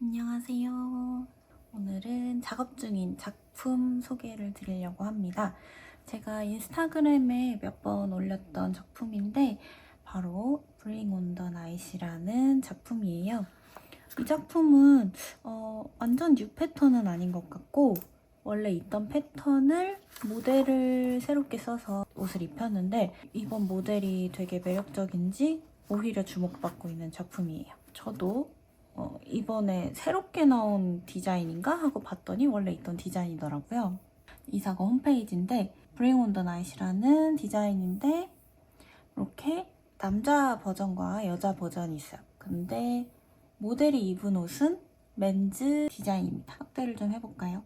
안녕하세요. 오늘은 작업 중인 작품 소개를 드리려고 합니다. 제가 인스타그램에 몇 번 올렸던 작품인데 바로 on the Night이라는 작품이에요. 이 작품은 어, 완전 뉴 패턴은 아닌 것 같고 원래 있던 패턴을 모델을 새롭게 써서 옷을 입혔는데 이번 모델이 되게 매력적인지 오히려 주목받고 있는 작품이에요. 저도 어, 이번에 새롭게 나온 디자인인가 하고 봤더니 원래 있던 디자인이더라고요. 이사가 홈페이지인데 on the Night이라는 디자인인데 이렇게 남자 버전과 여자 버전이 있어요. 근데 모델이 입은 옷은 맨즈 디자인입니다. 확대를 좀 해볼까요?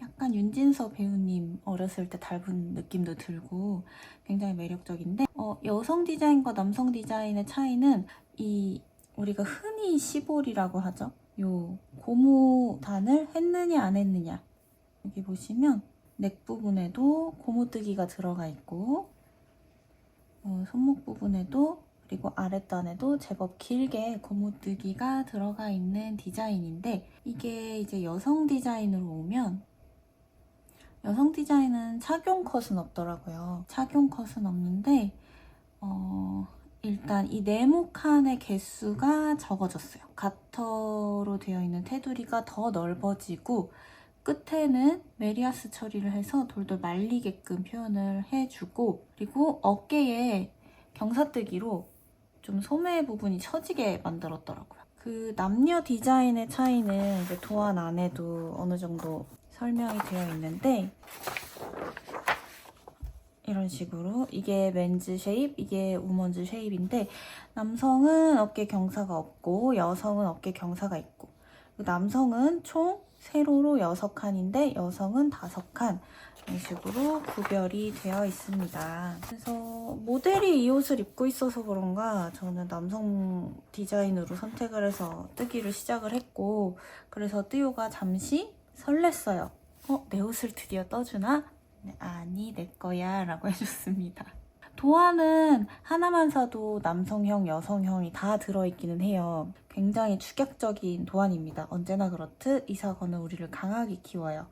약간 윤진서 배우님 어렸을 때 닮은 느낌도 들고 굉장히 매력적인데 어, 여성 디자인과 남성 디자인의 차이는 이 우리가 흔히 시볼이라고 하죠. 요 고무단을 했느냐 안 했느냐 여기 보시면 넥 부분에도 고무뜨기가 들어가 있고 어, 손목 부분에도 그리고 아랫단에도 제법 길게 고무뜨기가 들어가 있는 디자인인데 이게 이제 여성 디자인으로 오면 여성 디자인은 착용 컷은 없더라고요. 착용 컷은 없는데 어, 일단 이 네모 칸의 개수가 적어졌어요. 가터로 되어 있는 테두리가 더 넓어지고 끝에는 메리아스 처리를 해서 돌돌 말리게끔 표현을 해주고 그리고 어깨에 경사뜨기로 좀 소매 부분이 처지게 만들었더라고요. 그 남녀 디자인의 차이는 이제 도안 안에도 어느 정도 설명이 되어 있는데 이런 식으로 이게 맨즈 쉐입, 이게 우먼즈 쉐입인데 남성은 어깨 경사가 없고 여성은 어깨 경사가 있고 남성은 총 세로로 6칸인데 여성은 5칸 이런 식으로 구별이 되어 있습니다. 그래서 모델이 이 옷을 입고 있어서 그런가 저는 남성 디자인으로 선택을 해서 뜨기를 시작을 했고 그래서 뜨요가 잠시 설렜어요. 어? 내 옷을 드디어 떠주나? 네, 아니 내 거야 라고 해줬습니다. 도안은 하나만 사도 남성형, 여성형이 다 들어있기는 해요. 굉장히 축약적인 도안입니다. 언제나 그렇듯 이 사과는 우리를 강하게 키워요.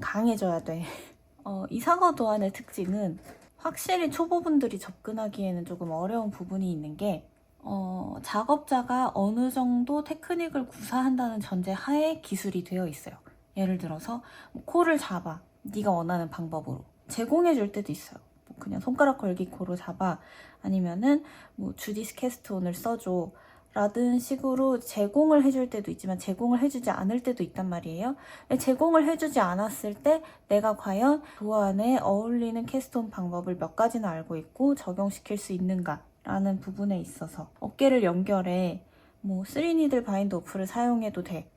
강해져야 돼. 어, 이 사과 도안의 특징은 확실히 초보분들이 접근하기에는 조금 어려운 부분이 있는 게 어, 작업자가 어느 정도 테크닉을 구사한다는 전제 하에 기술이 되어 있어요. 예를 들어서 뭐 코를 잡아 네가 원하는 방법으로 제공해 줄 때도 있어요. 뭐 그냥 손가락 걸기 코로 잡아 아니면은 뭐 주디스 캐스트온을 써줘 라든 식으로 제공을 해줄 때도 있지만 제공을 해주지 않을 때도 있단 말이에요. 제공을 해주지 않았을 때 내가 과연 도안에 어울리는 캐스톤 방법을 몇 가지나 알고 있고 적용시킬 수 있는가 라는 부분에 있어서 어깨를 연결해 뭐 3니들 바인드 오프를 사용해도 돼.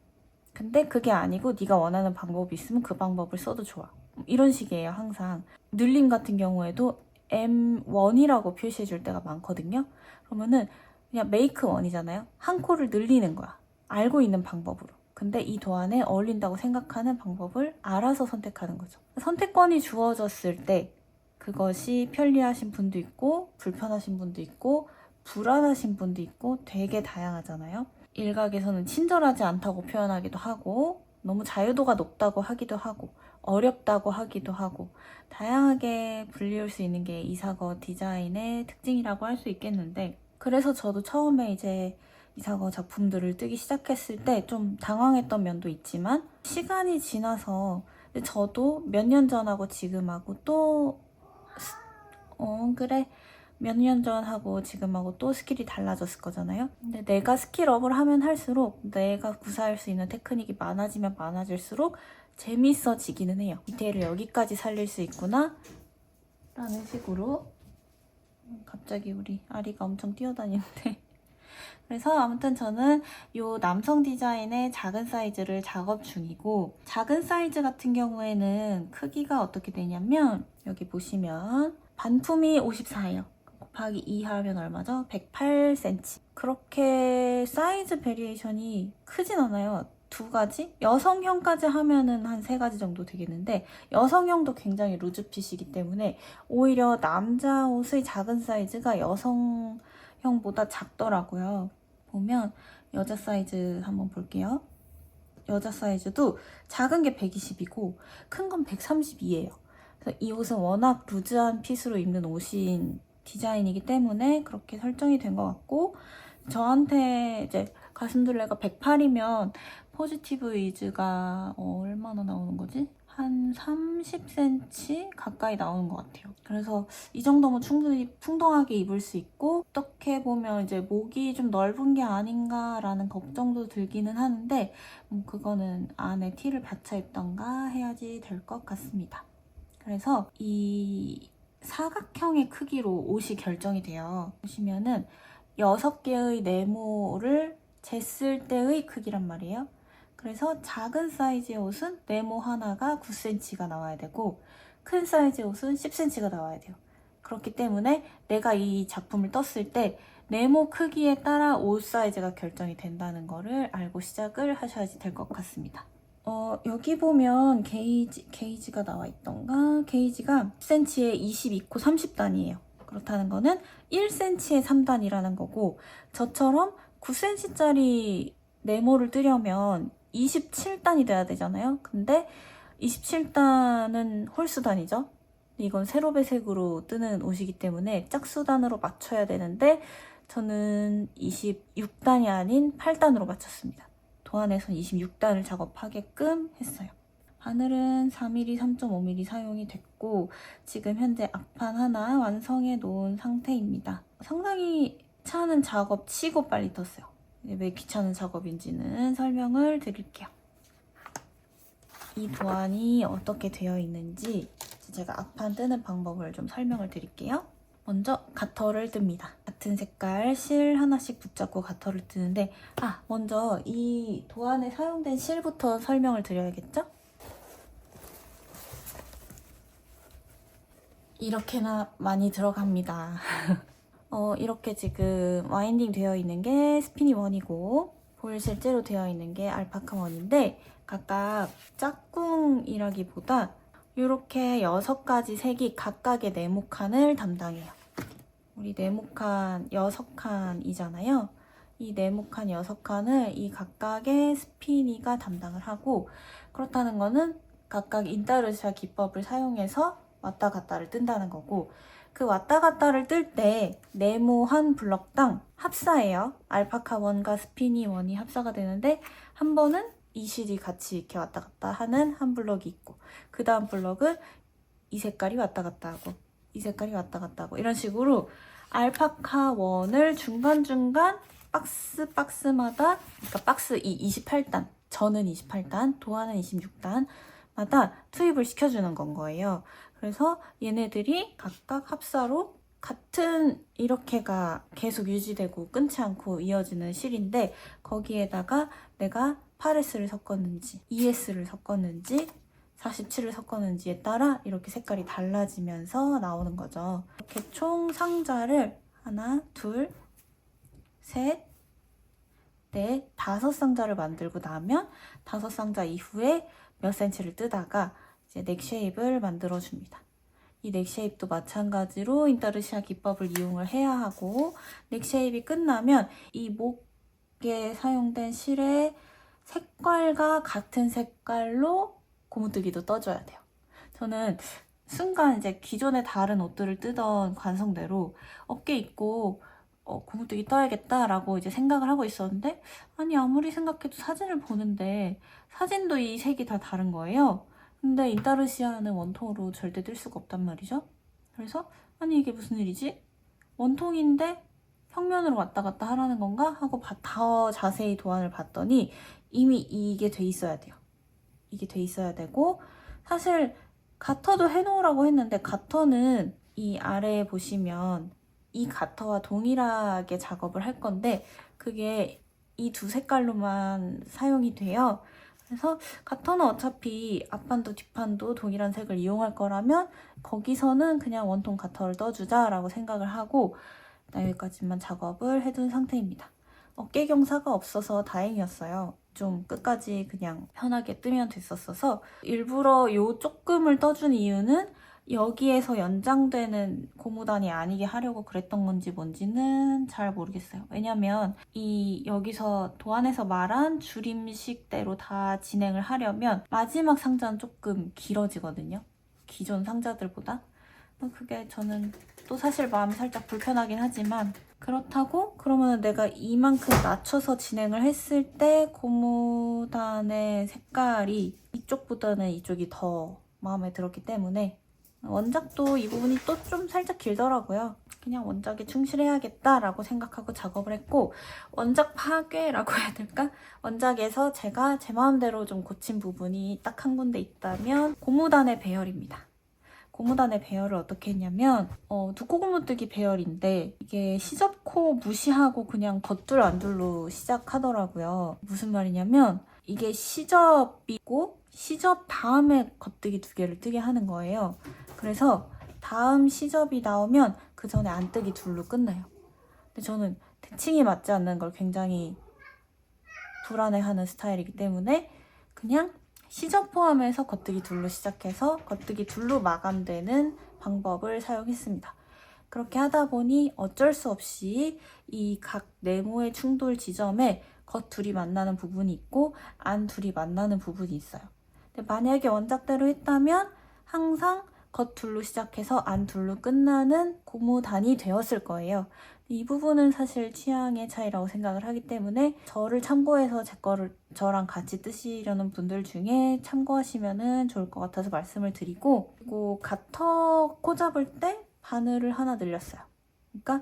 근데 그게 아니고 네가 원하는 방법이 있으면 그 방법을 써도 좋아. 이런 식이에요, 항상. 늘림 같은 경우에도 M1이라고 표시해 줄 때가 많거든요. 그러면은 그냥 메이크 원이잖아요. 한 코를 늘리는 거야. 알고 있는 방법으로. 근데 이 도안에 어울린다고 생각하는 방법을 알아서 선택하는 거죠. 선택권이 주어졌을 때 그것이 편리하신 분도 있고 불편하신 분도 있고 불안하신 분도 있고 되게 다양하잖아요. 일각에서는 친절하지 않다고 표현하기도 하고 너무 자유도가 높다고 하기도 하고 어렵다고 하기도 하고 다양하게 불리울 수 있는 게 이사거 디자인의 특징이라고 할 수 있겠는데 그래서 저도 처음에 이제 이사거 작품들을 뜨기 시작했을 때 좀 당황했던 면도 있지만 시간이 지나서 저도 몇 년 전하고 지금하고 또 어, 그래. 몇 년 전하고 지금하고 또 스킬이 달라졌을 거잖아요. 근데 내가 스킬업을 하면 할수록 내가 구사할 수 있는 테크닉이 많아지면 많아질수록 재밌어지기는 해요. 디테일을 여기까지 살릴 수 있구나. 라는 식으로. 음, 갑자기 우리 아리가 엄청 뛰어다니는데. 그래서 아무튼 저는 이 남성 디자인의 작은 사이즈를 작업 중이고 작은 사이즈 같은 경우에는 크기가 어떻게 되냐면 여기 보시면 반품이 54예요. 곱하기 2 하면 얼마죠? 108cm. 그렇게 사이즈 베리에이션이 크진 않아요. 두 가지? 여성형까지 하면은 한 세 가지 정도 되겠는데 여성형도 굉장히 루즈핏이기 때문에 오히려 남자 옷의 작은 사이즈가 여성형보다 작더라고요. 보면 여자 사이즈 한번 볼게요. 여자 사이즈도 작은 게 120이고 큰 건 132예요. 그래서 이 옷은 워낙 루즈한 핏으로 입는 옷인 디자인이기 때문에 그렇게 설정이 된 것 같고 저한테 이제 가슴둘레가 108이면 포지티브 이즈가 어, 얼마나 나오는 거지? 한 30cm 가까이 나오는 것 같아요. 그래서 이 정도면 충분히 풍덩하게 입을 수 있고 어떻게 보면 이제 목이 좀 넓은 게 아닌가라는 걱정도 들기는 하는데 음, 그거는 안에 티를 받쳐 입던가 해야지 될 것 같습니다. 그래서 이 사각형의 크기로 옷이 결정이 돼요. 보시면은 6개의 네모를 쟀을 때의 크기란 말이에요. 그래서 작은 사이즈의 옷은 네모 하나가 9cm가 나와야 되고 큰 사이즈의 옷은 10cm가 나와야 돼요. 그렇기 때문에 내가 이 작품을 떴을 때 네모 크기에 따라 옷 사이즈가 결정이 된다는 거를 알고 시작을 하셔야지 될 것 같습니다. 어, 여기 보면 게이지, 게이지가 나와 있던가 게이지가 10cm에 22코 30단이에요. 그렇다는 거는 1cm에 3단이라는 거고 저처럼 9cm짜리 네모를 뜨려면 27단이 돼야 되잖아요. 근데 27단은 홀수단이죠. 이건 세로 배색으로 뜨는 옷이기 때문에 짝수단으로 맞춰야 되는데 저는 26단이 아닌 8단으로 맞췄습니다. 도안에선 26단을 작업하게끔 했어요. 바늘은 4mm, 3.5mm 사용이 됐고 지금 현재 앞판 하나 완성해 놓은 상태입니다. 상당히 차는 작업 치고 빨리 떴어요. 왜 귀찮은 작업인지는 설명을 드릴게요. 이 도안이 어떻게 되어 있는지 제가 앞판 뜨는 방법을 좀 설명을 드릴게요. 먼저 가터를 뜹니다. 같은 색깔 실 하나씩 붙잡고 가터를 뜨는데 아 먼저 이 도안에 사용된 실부터 설명을 드려야겠죠? 이렇게나 많이 들어갑니다. 어, 이렇게 지금 와인딩 되어 있는 게 스피니 원이고 볼 실제로 되어 있는 게 알파카 원인데 각각 짝꿍이라기보다 이렇게 여섯 가지 색이 각각의 네모칸을 담당해요. 우리 네모칸 여섯 칸이잖아요. 이 네모칸 여섯 칸을 이 각각의 스피니가 담당을 하고 그렇다는 거는 각각 인타르샤 기법을 사용해서 왔다 갔다를 뜬다는 거고 그 왔다 갔다를 뜰 때 네모 한 블럭당 합사예요. 알파카 원과 스피니 원이 합사가 되는데 한 번은 이 실이 같이 이렇게 왔다 갔다 하는 한 블럭이 있고 그 다음 블럭은 이 색깔이 왔다 갔다 하고 이 색깔이 왔다 갔다 하고 이런 식으로 알파카 원을 중간중간 박스 박스마다 그러니까 박스 이 28단 저는 28단 도안은 26단마다 투입을 시켜주는 건 거예요. 그래서 얘네들이 각각 합사로 같은 이렇게가 계속 유지되고 끊지 않고 이어지는 실인데 거기에다가 내가 8S를 섞었는지 2S를 섞었는지 47을 섞었는지에 따라 이렇게 색깔이 달라지면서 나오는 거죠. 이렇게 총 상자를 하나, 둘, 셋, 넷, 다섯 상자를 만들고 나면 다섯 상자 이후에 몇 센치를 뜨다가 이제 넥 쉐입을 만들어 줍니다. 이넥 쉐입도 마찬가지로 인타르시아 기법을 이용을 해야 하고 넥 쉐입이 끝나면 이 목에 사용된 실의 색깔과 같은 색깔로 고무뜨기도 떠줘야 돼요. 저는 순간 이제 기존의 다른 옷들을 뜨던 관성대로 어깨 입고 어, 고무뜨기 떠야겠다라고 이제 생각을 하고 있었는데 아니 아무리 생각해도 사진을 보는데 사진도 이 색이 다 다른 거예요. 근데 인타르시아는 원통으로 절대 뜰 수가 없단 말이죠. 그래서 아니 이게 무슨 일이지? 원통인데 평면으로 왔다 갔다 하라는 건가? 하고 바- 더 자세히 도안을 봤더니 이미 이게 돼 있어야 돼요. 이게 돼 있어야 되고 사실 가터도 해놓으라고 했는데 가터는 이 아래에 보시면 이 가터와 동일하게 작업을 할 건데 그게 이 두 색깔로만 사용이 돼요. 그래서 가터는 어차피 앞판도 뒷판도 동일한 색을 이용할 거라면 거기서는 그냥 원통 가터를 떠주자 라고 생각을 하고 여기까지만 작업을 해둔 상태입니다. 어깨 경사가 없어서 다행이었어요. 좀 끝까지 그냥 편하게 뜨면 됐었어서 일부러 요 조금을 떠준 이유는 여기에서 연장되는 고무단이 아니게 하려고 그랬던 건지 뭔지는 잘 모르겠어요. 왜냐면 이 여기서 도안에서 말한 줄임식대로 다 진행을 하려면 마지막 상자는 조금 길어지거든요. 기존 상자들보다. 뭐 그게 저는 또 사실 마음이 살짝 불편하긴 하지만 그렇다고 그러면 내가 이만큼 낮춰서 진행을 했을 때 고무단의 색깔이 이쪽보다는 이쪽이 더 마음에 들었기 때문에 원작도 이 부분이 또 좀 살짝 길더라고요. 그냥 원작에 충실해야겠다라고 생각하고 작업을 했고 원작 파괴라고 해야 될까? 원작에서 제가 제 마음대로 좀 고친 부분이 딱 한 군데 있다면 고무단의 배열입니다. 고무단의 배열을 어떻게 했냐면 어, 두코고무뜨기 배열인데 이게 시접코 무시하고 그냥 겉둘 안둘로 시작하더라고요. 무슨 말이냐면 이게 시접이고 시접 다음에 겉뜨기 두 개를 뜨게 하는 거예요. 그래서 다음 시접이 나오면 그 전에 안 뜨기 둘로 끝나요. 근데 저는 대칭이 맞지 않는 걸 굉장히 불안해하는 스타일이기 때문에 그냥 시접 포함해서 겉뜨기 둘로 시작해서 겉뜨기 둘로 마감되는 방법을 사용했습니다. 그렇게 하다 보니 어쩔 수 없이 이 각 네모의 충돌 지점에 겉 둘이 만나는 부분이 있고 안 둘이 만나는 부분이 있어요. 근데 만약에 원작대로 했다면 항상 겉 둘로 시작해서 안 둘로 끝나는 고무단이 되었을 거예요. 이 부분은 사실 취향의 차이라고 생각을 하기 때문에 저를 참고해서 제 거를 저랑 같이 뜨시려는 분들 중에 참고하시면 좋을 것 같아서 말씀을 드리고 그리고 가터 코 잡을 때 바늘을 하나 늘렸어요. 그러니까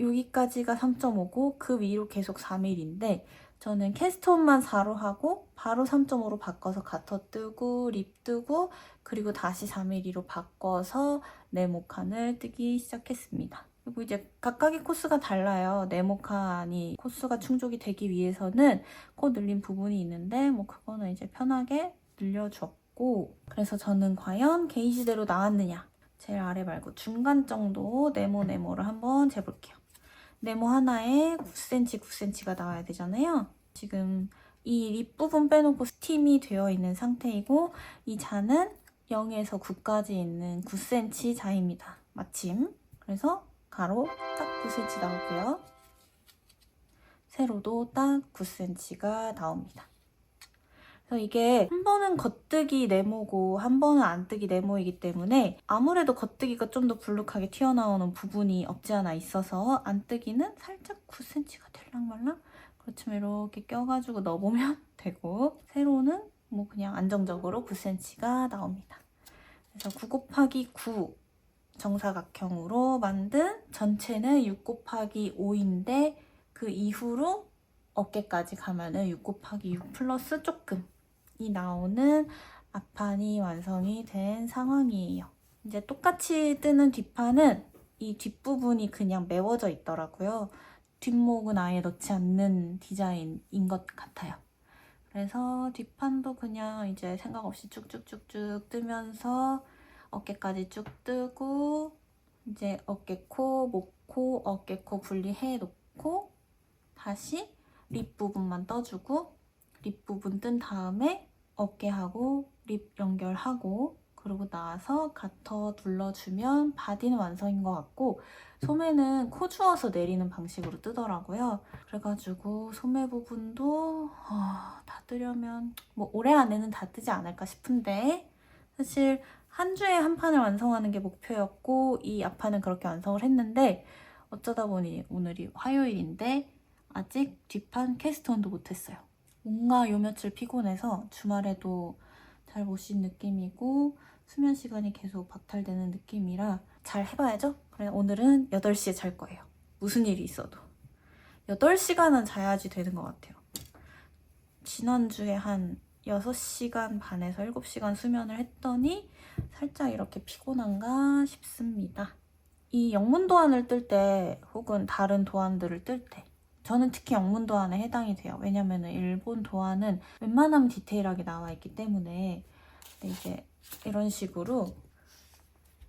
여기까지가 3.5고 그 위로 계속 4mm인데 저는 캐스톤만 4로 하고 바로 3.5로 바꿔서 가터 뜨고 립 뜨고 그리고 다시 4mm로 바꿔서 네모 칸을 뜨기 시작했습니다. 그리고 이제 각각의 코스가 달라요. 네모칸이 코스가 충족이 되기 위해서는 코 늘린 부분이 있는데 뭐 그거는 이제 편하게 늘려줬고 그래서 저는 과연 게이지대로 나왔느냐 제일 아래 말고 중간 정도 네모 네모를 한번 재볼게요. 네모 하나에 9cm, 9cm가 나와야 되잖아요. 지금 이 립 부분 빼놓고 스팀이 되어 있는 상태이고 이 잔은 0에서 9까지 있는 9cm 자입니다. 마침. 그래서 가로 딱 9cm 나오고요. 세로도 딱 9cm가 나옵니다. 그래서 이게 한 번은 겉뜨기 네모고 한 번은 안 뜨기 네모이기 때문에 아무래도 겉뜨기가 좀 더 불룩하게 튀어나오는 부분이 없지 않아 있어서 안 뜨기는 살짝 9cm가 될랑말랑 그렇지만 이렇게 껴가지고 넣어보면 되고 세로는 뭐 그냥 안정적으로 9cm가 나옵니다. 그래서 9 곱하기 9 정사각형으로 만든 전체는 6 곱하기 5인데 그 이후로 어깨까지 가면은 6 곱하기 6 플러스 조금이 나오는 앞판이 완성이 된 상황이에요. 이제 똑같이 뜨는 뒷판은 이 뒷부분이 그냥 메워져 있더라고요. 뒷목은 아예 넣지 않는 디자인인 것 같아요. 그래서 뒷판도 그냥 이제 생각 없이 쭉쭉쭉쭉 뜨면서 어깨까지 쭉 뜨고 이제 어깨 코, 목 코, 어깨 코 분리해 놓고 다시 립 부분만 떠주고 립 부분 뜬 다음에 어깨하고 립 연결하고 그러고 나서 가터 둘러주면 바디는 완성인 것 같고 소매는 코 주워서 내리는 방식으로 뜨더라고요. 그래가지고 소매 부분도 어, 다 뜨려면 뭐 올해 안에는 다 뜨지 않을까 싶은데 사실 한 주에 한 판을 완성하는 게 목표였고 이 앞판은 그렇게 완성을 했는데 어쩌다 보니 오늘이 화요일인데 아직 뒷판 캐스톤도 못했어요. 뭔가 요 며칠 피곤해서 주말에도 잘 못 쉰 느낌이고 수면 시간이 계속 박탈되는 느낌이라 잘 해봐야죠. 그래 오늘은 8시에 잘 거예요. 무슨 일이 있어도. 8시간은 자야지 되는 것 같아요. 지난주에 한 6시간 반에서 7시간 수면을 했더니 살짝 이렇게 피곤한가 싶습니다. 이 영문 도안을 뜰 때 혹은 다른 도안들을 뜰 때 저는 특히 영문 도안에 해당이 돼요. 왜냐면 일본 도안은 웬만하면 디테일하게 나와 있기 때문에 이제 이런 식으로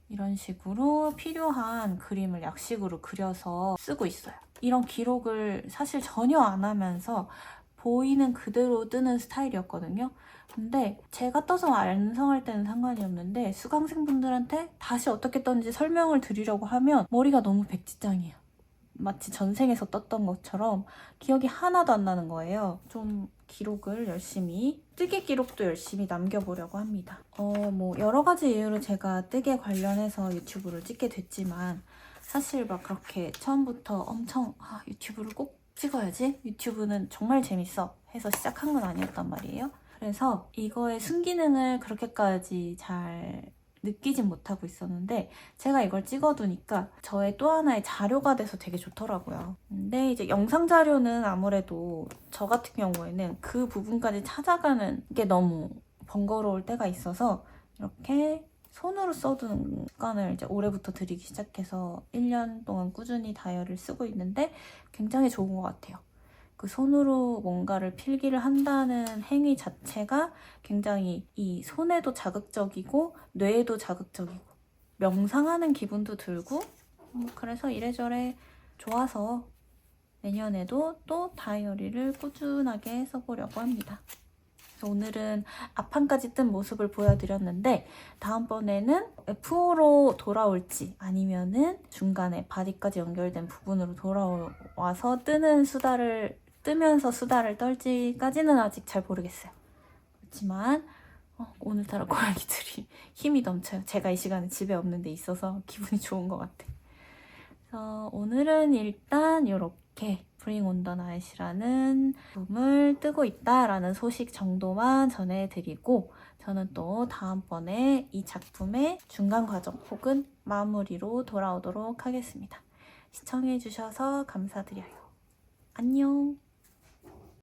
이런 식으로 필요한 그림을 약식으로 그려서 쓰고 있어요. 이런 기록을 사실 전혀 안 하면서 보이는 그대로 뜨는 스타일이었거든요. 근데 제가 떠서 완성할 때는 상관이 없는데 수강생분들한테 다시 어떻게 떴는지 설명을 드리려고 하면 머리가 너무 백지장이에요. 마치 전생에서 떴던 것처럼 기억이 하나도 안 나는 거예요. 좀 기록을 열심히 뜨개 기록도 열심히 남겨보려고 합니다. 어, 뭐 여러 가지 이유로 제가 뜨개 관련해서 유튜브를 찍게 됐지만 사실 막 그렇게 처음부터 엄청 아, 유튜브를 꼭 찍어야지 유튜브는 정말 재밌어 해서 시작한 건 아니었단 말이에요. 그래서 이거의 순기능을 그렇게까지 잘 느끼진 못하고 있었는데 제가 이걸 찍어두니까 저의 또 하나의 자료가 돼서 되게 좋더라고요. 근데 이제 영상 자료는 아무래도 저 같은 경우에는 그 부분까지 찾아가는 게 너무 번거로울 때가 있어서 이렇게 손으로 써두는 습관을 이제 올해부터 들이기 시작해서 1년 동안 꾸준히 다이어리를 쓰고 있는데 굉장히 좋은 것 같아요. 그 손으로 뭔가를 필기를 한다는 행위 자체가 굉장히 이 손에도 자극적이고 뇌에도 자극적이고 명상하는 기분도 들고 뭐 그래서 이래저래 좋아서 내년에도 또 다이어리를 꾸준하게 써보려고 합니다. 그래서 오늘은 앞판까지 뜬 모습을 보여드렸는데 다음번에는 F5로 돌아올지 아니면은 중간에 바디까지 연결된 부분으로 돌아와서 뜨는 수다를 뜨면서 수다를 떨지까지는 아직 잘 모르겠어요. 그렇지만 어, 오늘따라 고양이들이 힘이 넘쳐요. 제가 이 시간에 집에 없는 데 있어서 기분이 좋은 것 같아요. 그래서 오늘은 일단 이렇게 on the Night이라는 작품을 뜨고 있다라는 소식 정도만 전해드리고 저는 또 다음번에 이 작품의 중간 과정 혹은 마무리로 돌아오도록 하겠습니다. 시청해주셔서 감사드려요. 안녕!